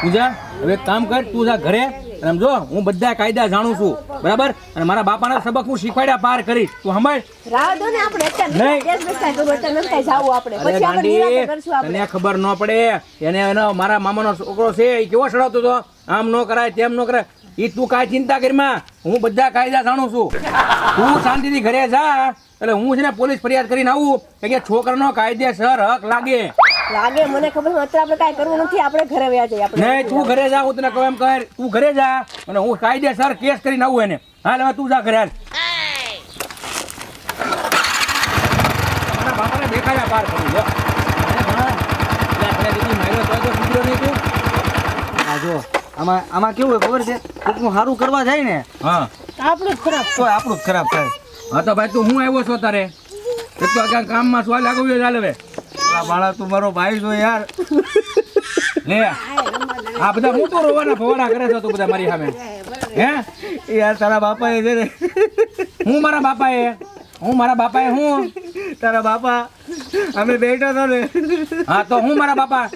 પૂજા હવે એક કામ કર તું જા ઘરે અને જો હું બધા કાયદા જાણું છું બરાબર? અને મારા બાપાના સબક હું શીખવાડ્યા પાર કરીશ. તું સમજ રાહ દો ને આપણે અત્યારે જાવું આપણે. પછી આપણે. તને ખબર ન પડે. એને એનો મારા મામાનો છોકરો છે એ કેવો સડાવતો હતો? આમ ન કરાય તેમ ન કરાય. એ તું કાંઈ ચિંતા કરીમાં હું બધા કાયદા જાણું છું. તું શાંતિથી ઘરે જા. એટલે હું છે ને પોલીસ ફરિયાદ કરીને આવું. કે છોકરાનો કાયદેસર હક લાગે. લાગે મને ખબર અત્યારે આપણે કાંઈ કરવું નથી આપણે ઘરે વ્યા જઈએ આપણે. નહીં તું ઘરે જા હું તને કહું એમ કર તું ઘરે જા અને હું કાયદેસર કેસ કરીને આવું એને. હાલ હવે તું જા ઘરે હાલ. મારા બાપાને દેખાડ્યા પાર કરું આ જો આમાં આમાં કેવું હોય ખબર છે? કોકનું સારું કરવા જાય ને હા. આપણું જ ખરાબ તો આપણું જ ખરાબ થાય. હા તો ભાઈ તું હું આવ્યો છો તારે? એક તો કામમાં સ્વાલ લાગુ ચાલે હવે. બાળા તું મારો ભાઈ છો યાર. લે આ બધા હું તો રોવાના ફવાડા કરે છો તું બધા મારી સામે? હે? યાર તારા બાપાએ છે ને. હું મારા બાપાએ? હું મારા બાપાએ હું? તારા બાપા અમે બેઠા હતા ને. હા તો હું મારા બાપા?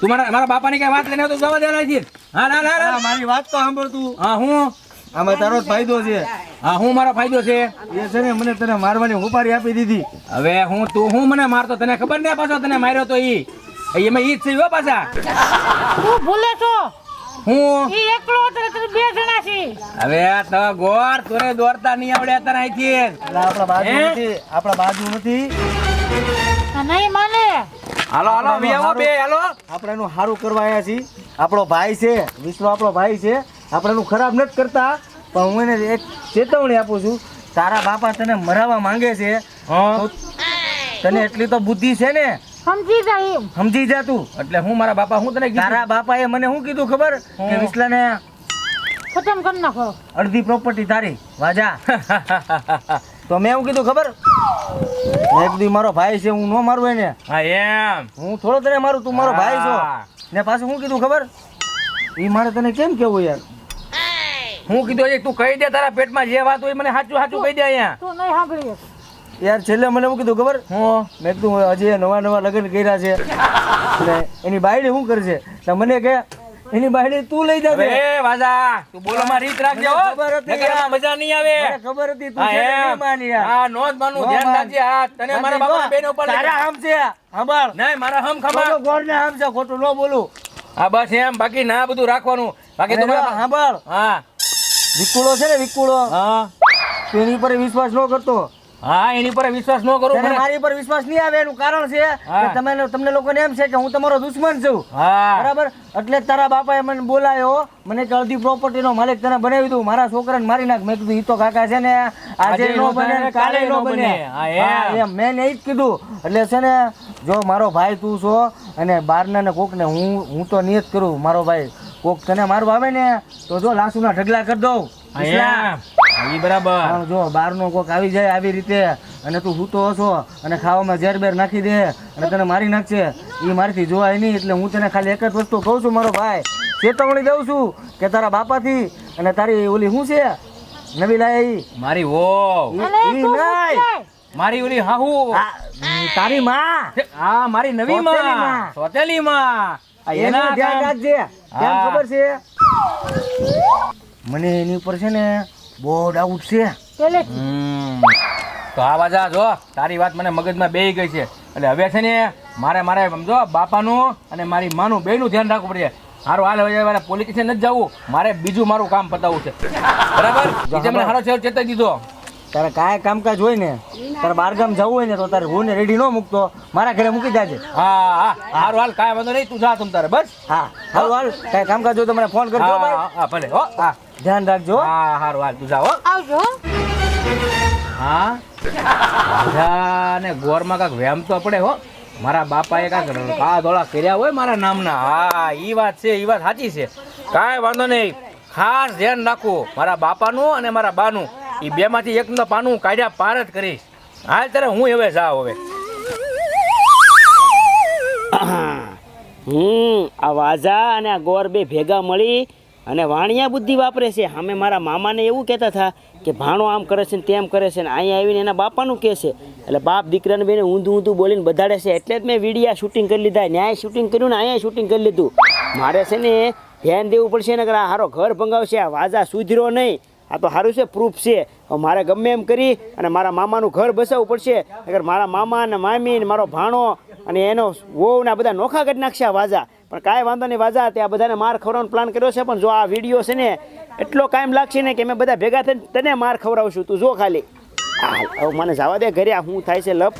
તું મારા મારા બાપાની કઈ વાત લઈને તો જવા દેલા છે? હા ના ના મારી વાત તો સાંભળ તું. હા હું? આમાં તારો જ ફાયદો છે. હા હું મારો ફાયદો છે? એ છે ને મને તને મારવાની ઉપારી આપી દીધી. હવે હું તું હું મને મારતો તને ખબર ને પાછો તને માર્યો તો ઈ? એમાં ઈ જ છે હો પાછા. તું ભૂલે છો? હું? ઈ એકલો હતો બે જણા છે. હવે આ તો ગોર તને દોરતા નહીં આવડે તને અહીંથી. એટલે આપણા બાજુ? નથી આપણા બાજુ નથી. નહીં માને. હાલો હાલો બે હાલો. આપણે એનું સારું કરવા આવ્યા છીએ. આપણો ભાઈ છે વિશ્વ આપણો ભાઈ છે. આપણે એનું ખરાબ નથી કરતા પણ હું એને એક ચેતવણી આપું છું તારા બાપા તને મરાવવા માંગે છે હા. તને એટલી તો બુદ્ધિ છે ને? સમજી જાય એમ. સમજી જા તું. એટલે હું મારા બાપા હું તને તારા બાપાએ મને શું કીધું ખબર? કે હમ. વિશ્લાને ખતમ કરી નાખો. અડધી પ્રોપર્ટી તારી. વાજા તો મેં એવું કીધું ખબર? મેં કીધું મારો ભાઈ છે હું ન મારું એને. હા એમ. હું થોડો તને મારું તું મારો ભાઈ છો. હા. ને પાછું શું કીધું ખબર? એ મારે તને કેમ કેવું યાર? હું કીધું તું કહી દે તારા પેટમાં જે વાત હોય મને સાચું સાચું કહી દે અહીંયા. તું નહીં સાંભળી યાર છેલ્લે મને એવું કીધું ખબર? હું મેં કીધું હજી નવા નવા લગ્ન કર્યા છે. એટલે એની બાયડી શું કરશે? તો મને કે એની બાયડી તું લઈ જાજે. એ વાજા તું બોલો માં રીત રાખજે હો. મને ખબર હતી. નકર મજા નહીં આવે. મને ખબર હતી તું છે નહીં માની યાર. હા નો જ માનું. ધ્યાન રાખજે હા. તને મારા બાપા બેન ઉપર તારા હમ છે હંભાળ નહીં મારા હમ ખબર ખોટું ને હમ છે ખોટું ન બોલું. હા બસ એમ. બાકી ના બધું રાખવાનું. બાકી તમારા સાંભળ. હા. વિકુળો છે ને વિકુળો? હા. એની પર વિશ્વાસ ન કરતો. હા એની પર વિશ્વાસ ન કરો મને મારી પર વિશ્વાસ નહીં આવે એનું કારણ છે કે તમે તમને લોકોને એમ છે કે હું તમારો દુશ્મન છું. બરાબર? એટલે તારા બાપાએ મને બોલાયો મને કે અડધી પ્રોપર્ટી નો માલિક તને બનાવી દઉં. મારા છોકરાને મારી નાખ. મેં કીધું ઈ તો કાકા છે ને આજે નો બને કાલે નો બને. એમ. મેં એ જ કીધું. એટલે છે ને જો મારો ભાઈ તું છો અને બારના ને કોક ને હું હું તો નિયત કરું મારો ભાઈ. કોક તને મારું આવે ને તો જો લાસુના ઢગલા કરી દઉં. ઈ બરાબર. જો જો બહારનો કોક આવી જાય આવી રીતે અને તું સૂતો હશો અને ખાવામાં ઝેર બેર નાખી દે અને તને મારી નાખશે. એ મારીથી જોવાય નહીં એટલે હું તને ખાલી એક જ વસ્તુ કહું છું મારો ભાઈ. ચેતવણી દઉં છું કે તારા બાપાથી અને તારી ઓલી શું છે? નવી લાય મારી વો. ઈ નહીં. મારી ઓલી હાહુ. તારી માં. હા મારી નવી માં. સોતેલી માં. એનું એના ધ્યાન રાખજે. કેમ ખબર છે? મને એની ઉપર છે ને બહુ ડાઉટ છે. તો આ બાજા જો તારી વાત મને મગજમાં બેહી ગઈ છે. એટલે હવે છે ને મારે મારે સમજો બાપાનું અને મારી માનું બેનું ધ્યાન રાખવું પડશે સારું હાલ હવે મારે પોલીસ સ્ટેશન નથી જવું. મારે બીજું મારું કામ પતાવવું છે. બરાબર? મને સારો છે ચેતાઈ દીધો. તારે કાંઈ કામકાજ હોય ને તારે બહારગામ જવું હોય ને તો તારે હું ને રેડી ન મૂકતો. મારા ઘરે મૂકી જાજે. હા હા હારું હાલ કાંઈ વાંધો નહીં તું જા તમ તારે બસ. હા હારું હાલ કાંઈ કામકાજ હોય તો મને ફોન કરજો હા ભાઈ. હા, હા ભલે હો. હા ધ્યાન રાખજો હા. હારું હાલ તું જાઓ હો. આવજો. હો. હા રાજા ને ગોરમાં કાંક વ્યામ તો પડે હો. મારા બાપાએ કાંક કા ધોળા કર્યા હોય મારા નામના. હા ઈ વાત છે ઈ વાત સાચી છે. કાંઈ વાંધો નહીં. ખાસ ધ્યાન રાખવું મારા બાપાનું અને મારા બાનું. એ બેમાંથી એકનું પાનું કાઢ્યા પાર જ કરીશ હાલ ત્યારે હું હવે જા હવે? હમ, આ વાજા અને આ ગોર બે ભેગા મળી અને વાણિયા બુદ્ધિ વાપરે છે. અમે મારા મામાને એવું કહેતા હતા કે ભાણો આમ કરે છે ને તેમ કરે છે ને અહીંયા આવીને એના બાપાનું કહે છે. એટલે બાપ દીકરાને બેને ઊંધું ઊંધું બોલીને બધાડે છે. એટલે જ મેં વિડીયા શૂટિંગ કરી લીધા. ન્યાય શૂટિંગ કર્યું ને અહીંયા શૂટિંગ કરી લીધું. મારે છે ને ધ્યાન દેવું પડશે ને આ હારો ઘર ભંગાવશે. આ વાજા સુધરો નહીં. આ તો સારું છે પ્રૂફ છે. મારે ગમે એમ કરી અને મારા મામાનું ઘર બસાવવું પડશે. અગર મારા મામા ને મામી ને મારો ભાણો અને એનો વહુ ને આ બધા નોખા કરી નાખશે આ વાજા. પણ કાંઈ વાંધો નહીં, વાજા, તે આ બધાને માર ખવડાવવાનો પ્લાન કર્યો છે. પણ જો આ વીડિયો છે ને, એટલો કાયમ લાગશે ને કે મેં બધા ભેગા થઈને તને માર ખવડાવશું. તું જો ખાલી. મને જવા દે ઘરે, આ શું થાય છે, લપ.